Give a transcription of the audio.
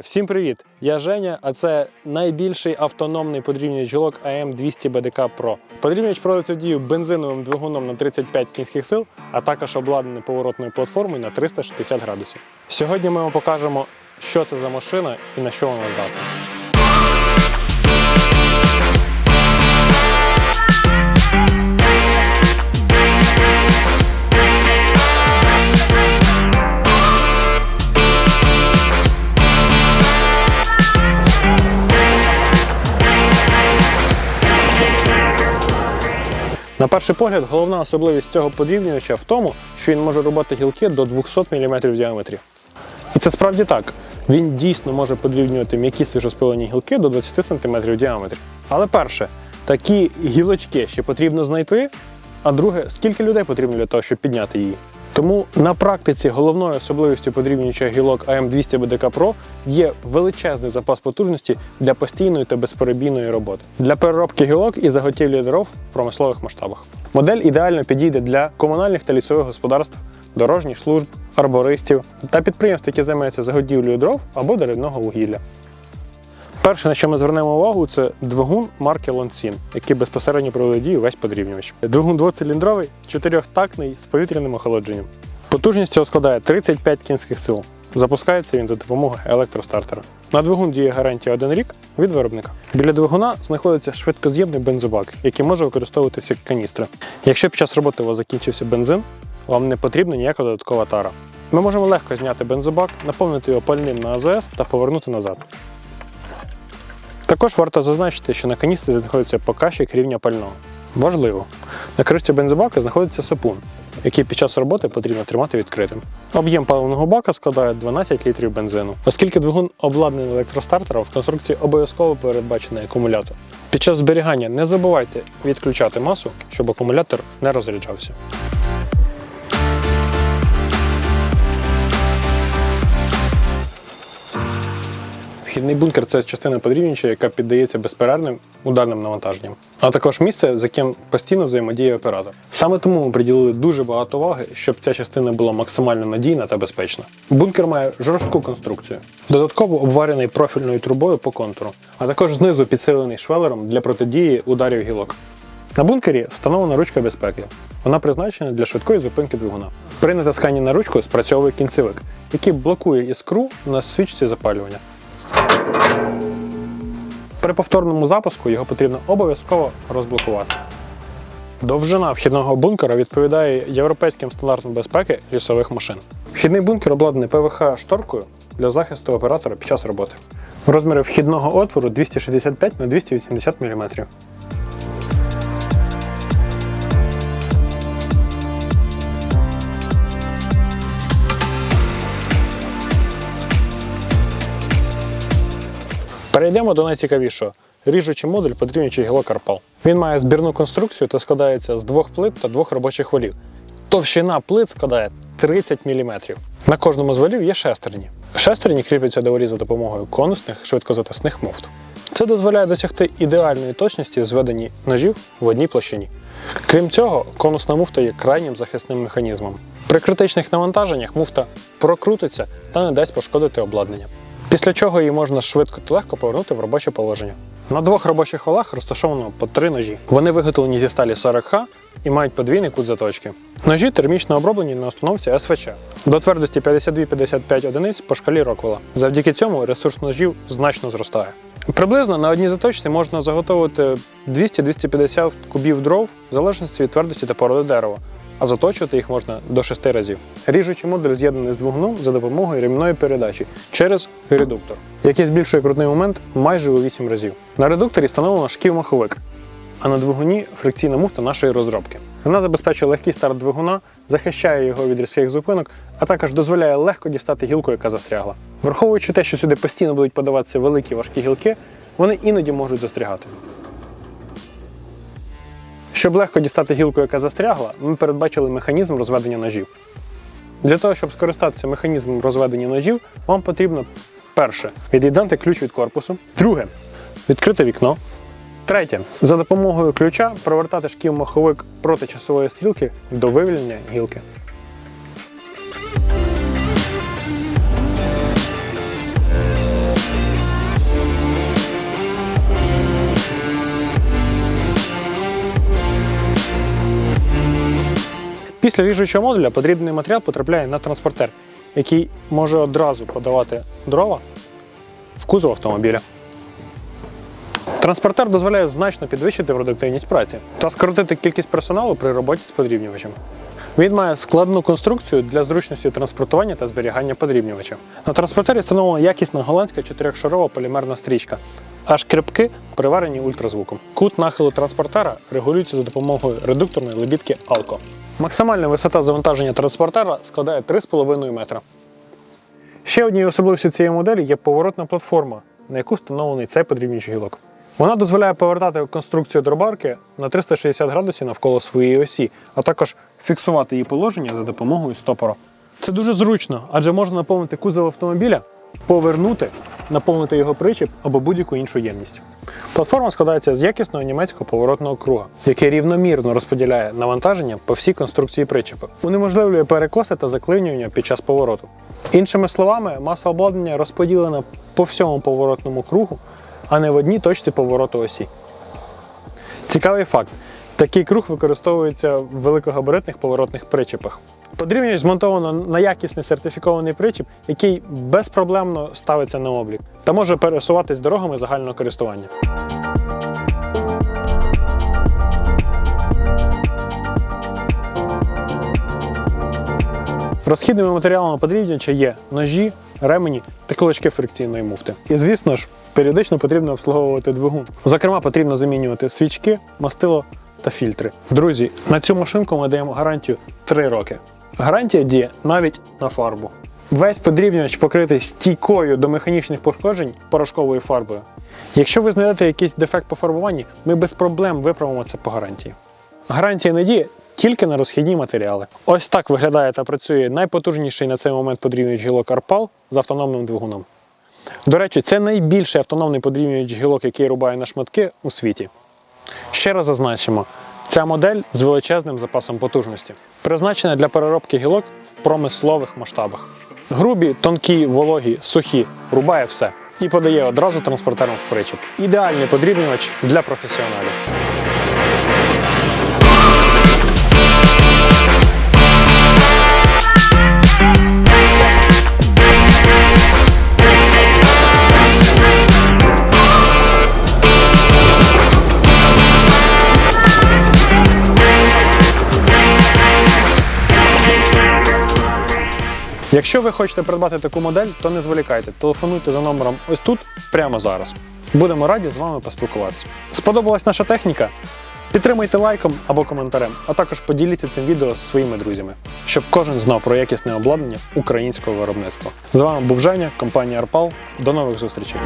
Всім привіт! Я Женя, а це найбільший автономний подрівнювач гілок AM200 BDK Pro. Подрівнювач проводиться дію бензиновим двигуном на 35 кінських сил, а також обладнаний поворотною платформою на 360 градусів. Сьогодні ми вам покажемо, що це за машина і на що вона здатна. На перший погляд, головна особливість цього подрівнювача в тому, що він може рубати гілки до 200 мм в діаметрі. І це справді так. Він дійсно може подрівнювати м'які свіжоспилені гілки до 20 см в діаметрі. Але перше, такі гілочки ще потрібно знайти. А друге, скільки людей потрібно для того, щоб підняти її. Тому на практиці головною особливістю подрівнювача гілок AM200 BDK Pro є величезний запас потужності для постійної та безперебійної роботи для переробки гілок і заготівлі дров в промислових масштабах. Модель ідеально підійде для комунальних та лісових господарств, дорожніх служб, арбористів та підприємств, які займаються заготівлею дров або деревного вугілля. Перше, на що ми звернемо увагу, це двигун марки Lonsin, який безпосередньо проводить дію весь подрівнювач. Двигун двоциліндровий, чотирьохтактний з повітряним охолодженням. Потужність цього складає 35 кінських сил. Запускається він за допомогою електростартера. На двигун діє гарантія 1 рік від виробника. Біля двигуна знаходиться швидкоз'ємний бензобак, який може використовуватися як каністра. Якщо під час роботи у вас закінчився бензин, вам не потрібна ніяка додаткова тара. Ми можемо легко зняти бензобак, наповнити його пальним на АЗС та повернути назад. Також варто зазначити, що на каністрі знаходиться показчик рівня пального. Можливо. На кришці бензобака знаходиться сапун, який під час роботи потрібно тримати відкритим. Об'єм паливного бака складає 12 літрів бензину. Оскільки двигун обладнаний електростартером, в конструкції обов'язково передбачений акумулятор. Під час зберігання не забувайте відключати масу, щоб акумулятор не розряджався. Вхідний бункер це частина подрівнювача, яка піддається безперервним ударним навантаженням, а також місце, з яким постійно взаємодіє оператор. Саме тому ми приділили дуже багато уваги, щоб ця частина була максимально надійна та безпечна. Бункер має жорстку конструкцію, додатково обварений профільною трубою по контуру, а також знизу підсилений швелером для протидії ударів гілок. На бункері встановлена ручка безпеки. Вона призначена для швидкої зупинки двигуна. При натисканні на ручку спрацьовує кінцевик, який блокує іскру на свічці запалювання. При повторному запуску його потрібно обов'язково розблокувати. Довжина вхідного бункера відповідає європейським стандартам безпеки лісових машин. Вхідний бункер обладнаний ПВХ-шторкою для захисту оператора під час роботи. Розміри вхідного отвору 265 на 280 мм. Перейдемо до найцікавішого. Ріжучий модуль подрівнюючий гілок Арпал. Він має збірну конструкцію та складається з двох плит та двох робочих валів. Товщина плит складає 30 мм. На кожному з валів є шестерні. Шестерні кріпляться до валів за допомогою конусних швидкозатисних муфт. Це дозволяє досягти ідеальної точності в зведенні ножів в одній площині. Крім цього, конусна муфта є крайнім захисним механізмом. При критичних навантаженнях муфта прокрутиться та не дасть пошкодити обладнання. Після чого її можна швидко та легко повернути в робоче положення. На двох робочих валах розташовано по три ножі. Вони виготовлені зі сталі 40Х і мають подвійний кут заточки. Ножі термічно оброблені на установці СВЧ до твердості 52-55 одиниць по шкалі Роквелла. Завдяки цьому ресурс ножів значно зростає. Приблизно на одній заточці можна заготовити 200-250 кубів дров в залежності від твердості та породи дерева, а заточувати їх можна до 6 разів. Ріжучий модуль з'єднаний з двигуном за допомогою рівної передачі через редуктор, який збільшує крутний момент майже у 8 разів. На редукторі встановлено шків-маховик, а на двигуні фрикційна муфта нашої розробки. Вона забезпечує легкий старт двигуна, захищає його від різких зупинок, а також дозволяє легко дістати гілку, яка застрягла. Враховуючи те, що сюди постійно будуть подаватися великі важкі гілки, вони іноді можуть застрягати. Щоб легко дістати гілку, яка застрягла, ми передбачили механізм розведення ножів. Для того, щоб скористатися механізмом розведення ножів, вам потрібно перше від'єднати ключ від корпусу, друге відкрити вікно. Третє. За допомогою ключа провертати шків-маховик проти часової стрілки до вивільнення гілки. Після ріжучого модуля потрібний матеріал потрапляє на транспортер, який може одразу подавати дрова в кузов автомобіля. Транспортер дозволяє значно підвищити продуктивність праці та скоротити кількість персоналу при роботі з подрібнювачем. Він має складну конструкцію для зручності транспортування та зберігання подрібнювача. На транспортері встановлена якісна голландська чотирьохшарова полімерна стрічка, а шкребки приварені ультразвуком. Кут нахилу транспортера регулюється за допомогою редукторної лебідки Alco. Максимальна висота завантаження транспортера складає 3,5 метра. Ще однією особливістю цієї моделі є поворотна платформа, на яку встановлений цей подрібнюючий гілок. Вона дозволяє повертати конструкцію дробарки на 360 градусів навколо своєї осі, а також фіксувати її положення за допомогою стопора. Це дуже зручно, адже можна наповнити кузов автомобіля, повернути, наповнити його причіп або будь-яку іншу ємність. Платформа складається з якісного німецького поворотного круга, який рівномірно розподіляє навантаження по всій конструкції причепу. Унеможливлює перекоси та заклинювання під час повороту. Іншими словами, маса обладнання розподілена по всьому поворотному кругу, а не в одній точці повороту осі. Цікавий факт: такий круг використовується в великогабаритних поворотних причепах. Подрівнювач змонтовано на якісний сертифікований причіп, який безпроблемно ставиться на облік та може пересуватись дорогами загального користування. Розхідними матеріалами подрібнювача є ножі, ремені та кулачки фрикційної муфти. І звісно ж, періодично потрібно обслуговувати двигун. Зокрема, потрібно замінювати свічки, мастило та фільтри. Друзі, на цю машинку ми даємо гарантію 3 роки. Гарантія діє навіть на фарбу. Весь подрібнювач покритий стійкою до механічних пошкоджень порошковою фарбою. Якщо ви знайдете якийсь дефект по фарбуванні, ми без проблем виправимо це по гарантії. Гарантія не діє тільки на розхідні матеріали. Ось так виглядає та працює найпотужніший на цей момент подрібнювач гілок Арпал з автономним двигуном. До речі, це найбільший автономний подрібнювач гілок, який рубає на шматки у світі. Ще раз зазначимо, ця модель з величезним запасом потужності, призначена для переробки гілок в промислових масштабах. Грубі, тонкі, вологі, сухі, рубає все і подає одразу транспортером в причіп. Ідеальний подрібнювач для професіоналів. Якщо ви хочете придбати таку модель, то не зволікайте, телефонуйте за номером ось тут прямо зараз. Будемо раді з вами поспілкуватися. Сподобалась наша техніка? Підтримайте лайком або коментарем, а також поділіться цим відео зі своїми друзями, щоб кожен знав про якісне обладнання українського виробництва. З вами був Женя, компанія Арпал. До нових зустрічей.